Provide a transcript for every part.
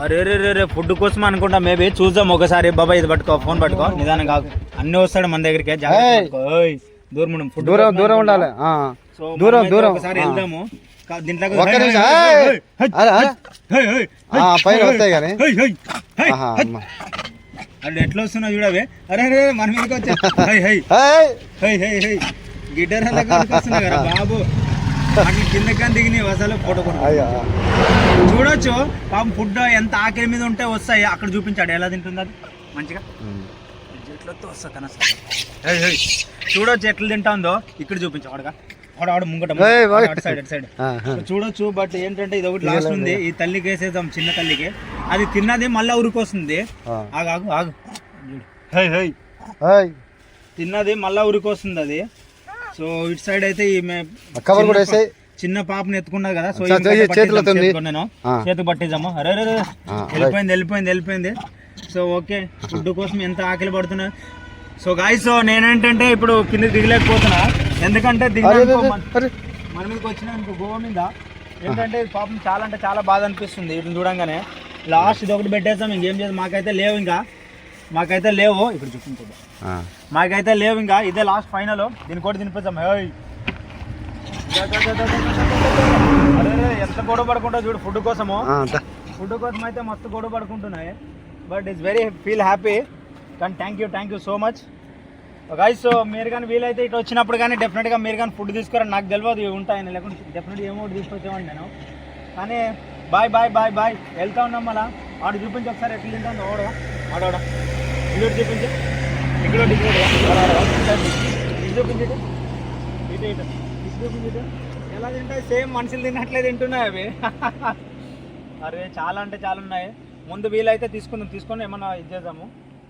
అరే రే రే ఫుడ్ కోసం అనుకుంటా మేబీ చూద్దాం ఒకసారి. బాబా ఇది పట్టుకో ఫోన్ పట్టుకో. నిదానం కాదు అన్ని వస్తాడు మన దగ్గరికి. దూరం ఫుడ్ దూరం దూరం ఉండాలి. దూరం దూరం. ఒకసారి వెళ్దాము. పైన వస్తాయి కానీ. అది ఎట్లా వస్తున్నావు చూడవే అరే రే మన మీదకి వచ్చా. గిటార్ బాబు. అట్లా ఫోటో అయ్యో. చూడొచ్చు పాపం ఫుడ్ ఎంత ఆకలి మీద ఉంటే వస్తాయి అక్కడ చూపించాడు. ఎలా తింటుంది అది? మంచిగా? వస్తా చూడొచ్చు ఎట్లా తింటుందో ఇక్కడ చూపించు ఆడగా. ఆడ ఆడ ముంగట సైడ్ సైడ్. చూడొచ్చు బట్ ఏంటంటే ఇది ఒకటి లాస్ట్ ఉంది. ఈ తల్లికి వేసేద్దాం చిన్న తల్లికి. అది తిన్నది మళ్ళీ ఉరికొస్తుంది. ఆగు ఆగు ఆగు. తిన్నది మళ్ళా ఉరికొస్తుంది అది. సో ఇటు సైడ్ అయితే ఈమె కవర్ కూడా చిన్న వేసేయ్. చిన్న పాపని ఎత్తుకున్నది కదా సో చేతిలో నేను ఆ. చేతికి పట్టిద్దాము? అరే. ఆ, వెళ్ళిపోయింది వెళ్ళిపోయింది వెళ్ళిపోయింది. So okay. ఫుడ్ కోసం ఎంత ఆకలి పడుతున్నా. సో గాయస్ సో నేనేంటంటే ఇప్పుడు కింద దిగలేకపోతున్నా. ఎందుకంటే అరే, మన- మీదకి వచ్చిన గోవా మీద ఏంటంటే పాపం చాలా అంటే చాలా బాధ అనిపిస్తుంది. ఇటు చూడంగానే. లాస్ట్ ఇది ఒకటి పెట్టేస్తాం ఇంకేం చేద్దాం? మాకైతే లేవు ఇంకా. మాకైతే లేవు. ఇక్కడ చూపించదు ఆ. మాకైతే లేవు ఇంకా. ఇదే లాస్ట్ ఫైనల్ దీని కూడా తినిపిస్తాం హేయ్. దా, దా, దా, దా, దా, దా, దా, దా. అరే ఎంత గొడవ పడుకుంటా చూడు ఫుడ్ కోసము. ఫుడ్ కోసం అయితే మస్తు గొడవ పడుకుంటున్నాయి. But it's very feel happy కానీ thank you thank you so much guys so మీరు కానీ వీలైతే ఇటు వచ్చినప్పుడు కానీ డెఫినెట్గా మీరు కానీ ఫుడ్ తీసుకురండి నాకు తెలియదు ఉంటాయని. లేకుంటే డెఫినెట్గా ఏమో ఒకటి తీసుకొచ్చేవాడిని నేను. కానీ బాయ్ బాయ్ బాయ్ బాయ్ వెళ్తా ఉన్నాం మళ్ళా. ఆడు చూపించి ఒకసారి ఎట్లా తింటాను ఓడ ఆడోడ ఇక్కడ చూపించి. ఇక్కడ ఇటు చూపించి. ఇటు ఎలా తింటాయి సేమ్ మనుషులు తిన్నట్లే తింటున్నాయి అవి. అరే చాలా అంటే చాలా ఉన్నాయి. ముందు వీలైతే తీసుకుందాం. తీసుకొని ఏమన్నా ఇది చేద్దాము.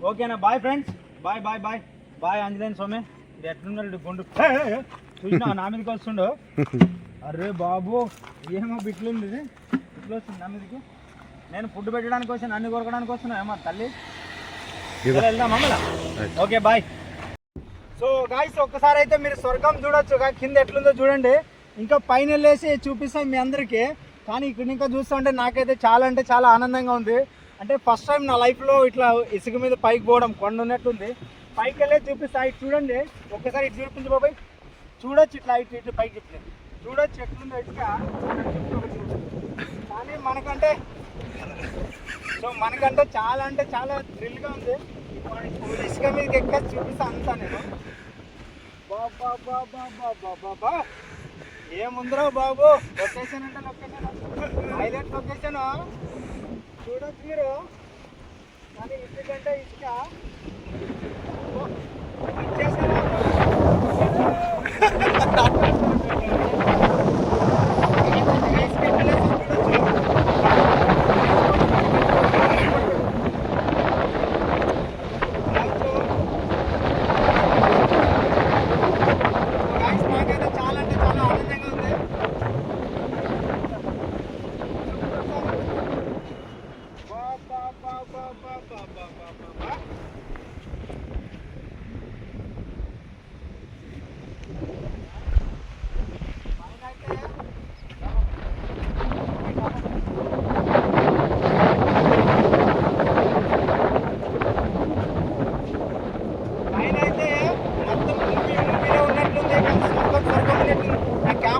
ఓకేనా? Bye friends. Bye bye bye. Bye అంజలేని స్వామి. ఇది ఎట్లున్నాడు గుండు? చూసినా నా మీదకి వస్తుండు. అరే బాబు ఏమో బిట్లుంది ఇది. ఇట్లా వస్తుంది నా మీదకి. నేను ఫుడ్ పెట్టడానికి వచ్చాను అన్ని కొరకడానికి వస్తున్నా ఏమో తల్లి ఇదిగో. సరే, వెళ్దామా మళ్ళా ఓకే బాయ్. సో గాయస్ ఒక్కసారి అయితే మీరు స్వర్గం చూడొచ్చు. కింద ఎట్లుందో చూడండి. ఇంకా పైన వెళ్ళేసి చూపిస్తాం మీ అందరికీ. కానీ ఇక్కడ ఇంకా చూస్తుంటే నాకైతే చాలా అంటే చాలా ఆనందంగా ఉంది. అంటే ఫస్ట్ టైం నా లైఫ్లో ఇట్లా ఇసుక మీద పైకి పోవడం కొండ ఉన్నట్టుంది. పైకి వెళ్ళే చూపిస్తా. ఇటు చూడండి. ఒక్కసారి ఇటు చూపించు బాబాయ్. చూడొచ్చు ఇట్లా ఇటు ఇటు పైకి ఇట్లా. చూడొచ్చు ఎట్లుందో ఇటుక. కానీ మనకంటే సో మనకంటే చాలా అంటే చాలా థ్రిల్గా ఉంది. ఇప్పుడు ఇసుక మీదకి ఎక్క చూపిస్తా అంతా నేను. బాబా బాబా బాబా బాబా ఏముందిరా బాబు? లొకేషన్ అంటే లొకేషన్ హైలైట్ లొకేషన్ చూడొచ్చు మీరు. కానీ ఇసుకంటే ఇసుక ఓ,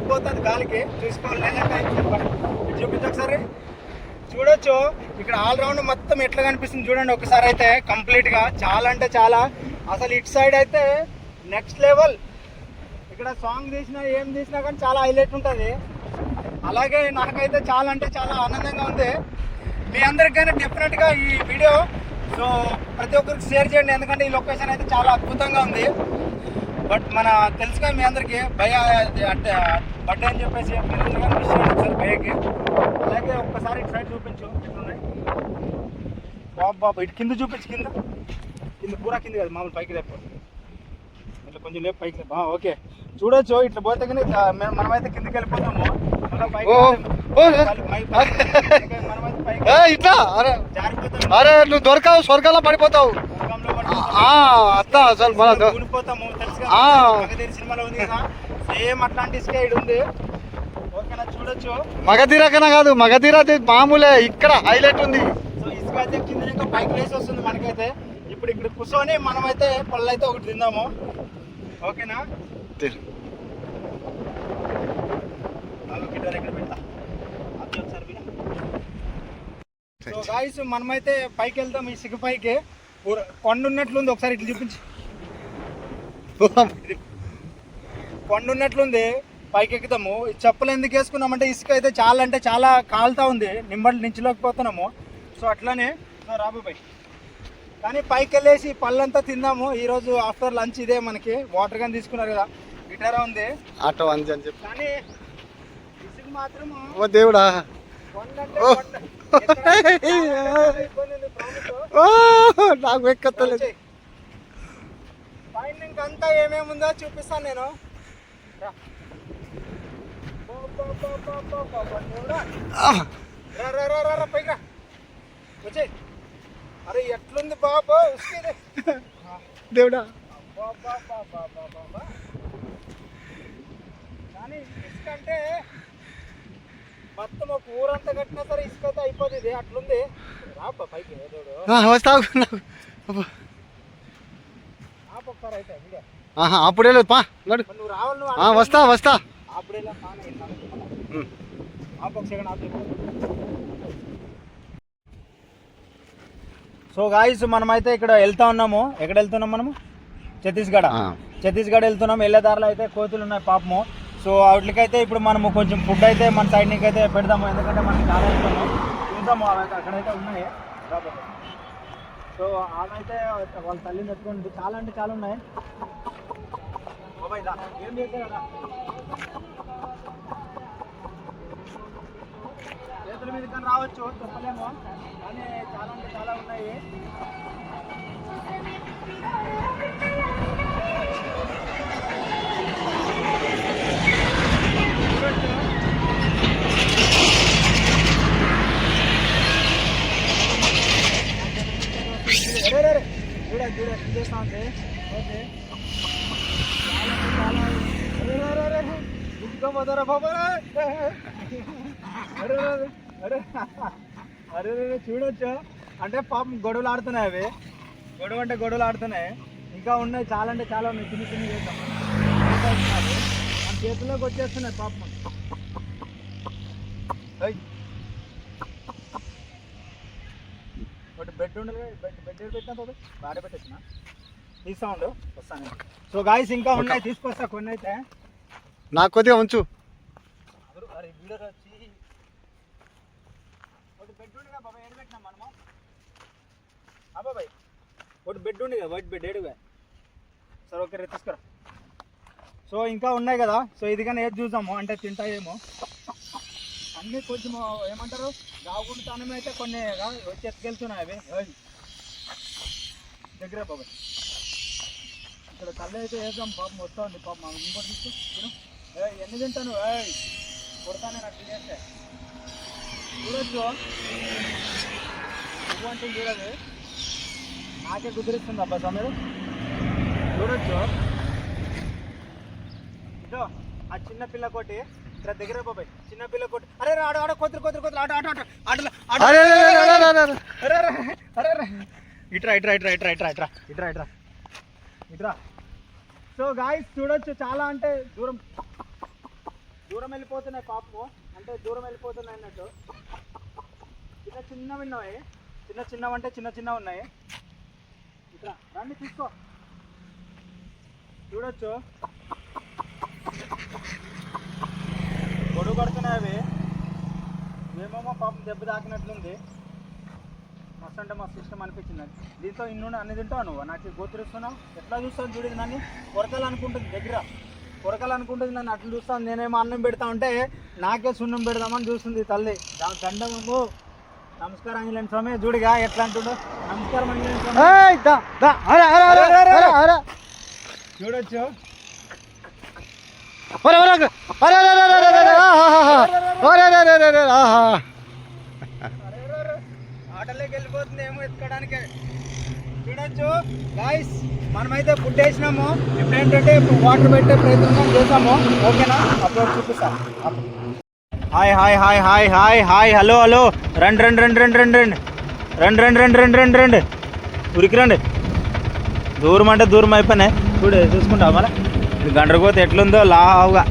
పోతుంది గాలికి. చూసుకోవాలి లేదంటే ఇటు చూపించు ఒకసారి. చూడొచ్చు. ఇక్కడ ఆల్ రౌండ్ మొత్తం ఎట్లా కనిపిస్తుంది చూడండి ఒకసారి అయితే కంప్లీట్గా చాలా అంటే చాలా. అసలు ఇటు సైడ్ అయితే నెక్స్ట్ లెవెల్ ఇక్కడ సాంగ్ తీసినా ఏం తీసినా కానీ చాలా హైలైట్ ఉంటుంది. అలాగే నాకైతే చాలా అంటే చాలా ఆనందంగా ఉంది. మీ అందరికైనా డెఫినెట్గా ఈ వీడియో సో ప్రతి ఒక్కరికి షేర్ చేయండి ఎందుకంటే ఈ లొకేషన్ అయితే చాలా అద్భుతంగా ఉంది. బట్ మన తెలుసుగా మీ అందరికీ భయ అంటే బర్త్డే అని చెప్పేసి ఒకసారి భయకి అలాగే ఒక్కసారి ఇటు సైడ్ చూపించు. ఎట్లున్నాయి? బాబు బాబు ఇటు కింద చూపించు కింద. కింద పూరా కింద కాదు మామూలు పైకి లేపు. ఇట్లా కొంచెం లేపు పైకి లేపు. ఓకే. చూడొచ్చు ఇట్లా పోతే కానీ మనమైతే కిందకి వెళ్ళిపోతాము. ఇట్లా? అరే అరే నువ్వు దొరకావు పడిపోతావు. స్వర్గంలో. ఆ, అత్త అసలు మన సినిమాలో ఉంది కదా. సేమ్ అట్లాంటి స్టైడ్ ఉంది? ఓకే ఓకేనా చూడొచ్చు. మగధీర కన్నా కాదు మగధీర మామూలే ఇక్కడ హైలైట్ ఉంది. సో ఇసుక అయితే కింద ఇంకా పైకి లేసి వస్తుంది మనకైతే. ఇప్పుడు ఇక్కడ కూర్చొని మనమైతే పళ్ళు అయితే ఒకటి తిందాము. ఓకేనా. సో గాయస్ మనమైతే పైకి వెళ్తాం ఈ సిగ పైకి కొండ ఉన్నట్లుంది ఒకసారి ఇట్లా చూపించి. కొండ ఉన్నట్లుంది పైకి ఎక్కుతాము. ఈ చెప్పులు ఎందుకు వేసుకున్నామంటే ఇసుక అయితే చాలా అంటే చాలా కాలుతా ఉంది. నిమ్మలు నించలేకపోతున్నాము సో అట్లానే సో రాబాబాయ్ కానీ పైకి వెళ్ళేసి పళ్ళంతా తిందాము. ఈరోజు ఆఫ్టర్ లంచ్ ఇదే మనకి. వాటర్ కానీ తీసుకున్నారు కదా. గిటారా ఉంది? ఆటో అని చెప్పి. కానీ ఇసుక మాత్రం ఓ దేవుడా. నాకు ఎక్కలేదు. పైన ఇంకంతా ఏమేమి ఉందో చూపిస్తాను నేను. పైగా వచ్చే అరే ఎట్లుంది బాబా దేవుడా. కానీ ఇసుక అంటే మొత్తం ఒక ఊరంతా కట్టినా సరే ఇసుక అయితే అయిపోతుంది. అట్లుంది. రాబ్బా పైకి. దేవుడు వస్తా అయితే వీడియో ఆహా అప్పుడే లేదు పా నడు. మరి నువ్వు రావాలి నువ్వు ఆ, వస్తా వస్తా. సో గాయస్ మనమైతే ఇక్కడ వెళ్తా ఉన్నాము. ఎక్కడ వెళ్తున్నాం మనము? ఛత్తీస్గఢ్. ఛత్తీస్గఢ్ వెళ్తున్నాం. వెళ్ళే దారిలో అయితే కోతులు ఉన్నాయి పాపము. సో వాటికైతే ఇప్పుడు మనము కొంచెం ఫుడ్ అయితే మన సైడ్ నుంచి అయితే పెడదాము. ఎందుకంటే మనం చాలా ఇస్తున్నాం చూద్దాము అవి అయితే అక్కడైతే ఉన్నాయి. సో ఆమె అయితే వాళ్ళ తల్లిని ఎత్తుకుంటుంది చాలా అంటే చాలా ఉన్నాయి. ఏం చేశారా చేతుల మీద కానీ రావచ్చు చెప్పలేము. కానీ చాలా అంటే చాలా ఉన్నాయి. అరే అరే అరే అరే అరే చూడొచ్చు. అంటే పాపం గొడవలు ఆడుతున్నాయి అవి. గొడవ అంటే గొడవలు ఆడుతున్నాయి. ఇంకా ఉన్నాయి చాలా అంటే చాలా ఉన్నాయి. చిన్న చిన్న చేద్దాం. మన చేతుల్లోకి వచ్చేస్తున్నాయి పాపం. ఒకటి బెడ్ ఉండదు బెడ్ బెడ్ పెట్టినా బాబు? బాగా పెట్టేసిన తీస్తా ఉండు వస్తాను. సో గాయస్ ఇంకా ఉన్నాయి తీసుకొస్తా కొన్ని అయితే నాకు కొద్దిగా ఉంచు. ఒకటి బెడ్ ఉంది కదా బాబాయ్ మనము ఒకటి వైట్ బెడ్ ఏడుగా సరే ఓకే రే తీసుకురా సో ఇంకా ఉన్నాయి కదా. సో ఇది కానీ ఏది చూద్దాము? అంటే తింటాయేమో. అన్నీ కొంచెం ఏమంటారు? రాకుండా అయితే కొన్ని రా- వచ్చి ఎత్తుకెళ్తున్నాయి అవి. దగ్గర బాబాయ్. ఇక్కడ కళ్ళు అయితే వేద్దాం పాపం వస్తా ఉంది. పాపం ఇంకోటి తీసుకు. ఎన్ని తింటాను? ఏయ్ కొడతానే నాకు తినేస్తే. చూడొచ్చు. నువ్వు అంటే చూడదు. నాకే కుదిరిస్తుంది అబ్బా సమీరు చూడొచ్చు. ఇదో ఆ చిన్న పిల్ల కొట్టి ఇక్కడ దగ్గర బాబాయ్ చిన్న పిల్ల కొట్టి అరే ఆడ ఆడ కొద్దిరి కొద్దిరి కొద్దిరి ఆట ఆట ఆట ఇట్రా ఇట్రా ఇట్రా ఇట్రా ఇట్రా ఇట్రా ఇట్రా ఇట్రా ఇట్రా సో గాయస్ చూడొచ్చు. చాలా అంటే దూరం. దూరం వెళ్ళిపోతున్నాయి పాపము అంటే దూరం వెళ్ళిపోతున్నాయి అన్నట్టు. చిన్న చిన్నవి ఉన్నాయి. చిన్న చిన్నవి అంటే చిన్న చిన్నవి ఉన్నాయి. ఇక్కడ రండి తీసుకో. చూడొచ్చు. గొడవ పడుతున్నాయి అవి. మేమేమో పాపం దెబ్బ తాకినట్లుంది. మస్తు అంటే మస్తు ఇష్టం అనిపించింది దీంతో ఇన్ను అన్ని తింటావు నువ్వు? నాకు గోతురిస్తున్నావు ఎట్లా చూస్తావు? చూడదు నన్ను కొరకాలనుకుంటుంది. దగ్గర. కొరకాలనుకుంటుంది నన్ను అట్లా చూస్తాను నేనేమో అన్నం పెడతా ఉంటే నాకే సున్నం పెడదామని చూస్తుంది తల్లి దాని దండము నమస్కారం అంజలేని స్వామి చూడిగా ఎట్లా అంటుండో నమస్కారం అంజలేని స్వామి చూడొచ్చు ఆటలోకి వెళ్ళిపోతుంది ఏమో ఎత్తుకోవడానికి చూడొచ్చు. గాయస్ మనమైతే ఫుడ్ వేసినాము. ఇప్పుడు ఏంటంటే ఇప్పుడు వాటర్ పెట్టే ప్రయత్నం చేసాము. ఓకేనా? అప్పుడు చూపిస్తాం. Hi hi hi hi hi hi hello hello రండి రండి రండి రండి రండి రండి. రండి రండి రండి రండి రండి రండి. ఉరికి రండి. దూరం అంటే దూరం అయిపోయినాయి. చూడు చూసుకుంటావా మళ్ళీ. ఇది గండ్రగోత ఎట్లుందో లావుగా.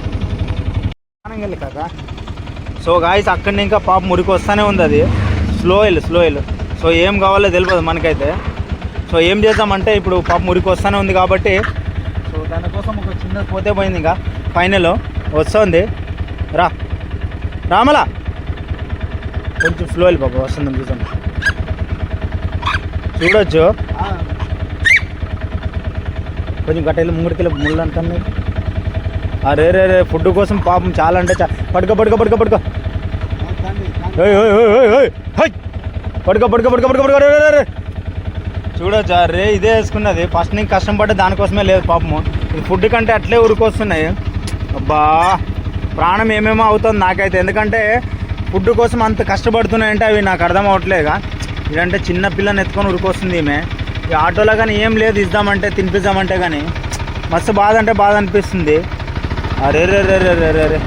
వెళ్ళి కాక సో గాయస్ అక్కడి ఇంకా పాప మురికి వస్తూనే ఉంది అది. స్లో వెళ్ళు స్లో వెళ్ళు. సో ఏం కావాలో తెలియదు మనకైతే. సో ఏం చేద్దామంటే ఇప్పుడు పాప మురికి వస్తూనే ఉంది కాబట్టి సో దానికోసం ఒక చిన్న పోతే పోయింది ఇంకా. ఫైనల్ వస్తుంది. రా. రామలా. కొంచెం స్లో వెళ్ళి బాబా వస్తుంది చూసాం చూడొచ్చు. కొంచెం గట్టెళ్ళి ముంగడికెళ్ళి ముళ్ళు అంటాను అరే రే రే ఫుడ్ కోసం పాపం చాలా అంటే చా పడుకో పడుకో పడుకో పడుకో! పడుకో పడుకో పడుకో పడుకో పడుకో రే, రే. చూడొచ్చు? రే ఇదే వేసుకున్నది. ఫస్ట్ నేను కష్టపడ్డ దానికోసమే లేదు పాపము. ఇది ఫుడ్ కంటే అట్లే ఉరికొస్తున్నాయి అబ్బా ప్రాణం ఏమేమో అవుతుంది నాకైతే. ఎందుకంటే ఫుడ్ కోసం అంత కష్టపడుతున్నాయంటే అవి నాకు అర్థం అవ్వట్లేదుగా ఇదంటే చిన్న పిల్లని ఎత్తుకొని ఉరికొస్తుంది ఈమె. ఈ ఆటోలో కానీ ఏం లేదు ఇద్దామంటే తినిపిద్దామంటే కానీ మస్తు బాధ అంటే బాధ అనిపిస్తుంది. అరే రే రే రే రే రే.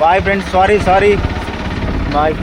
Bye friends sorry sorry. Bye.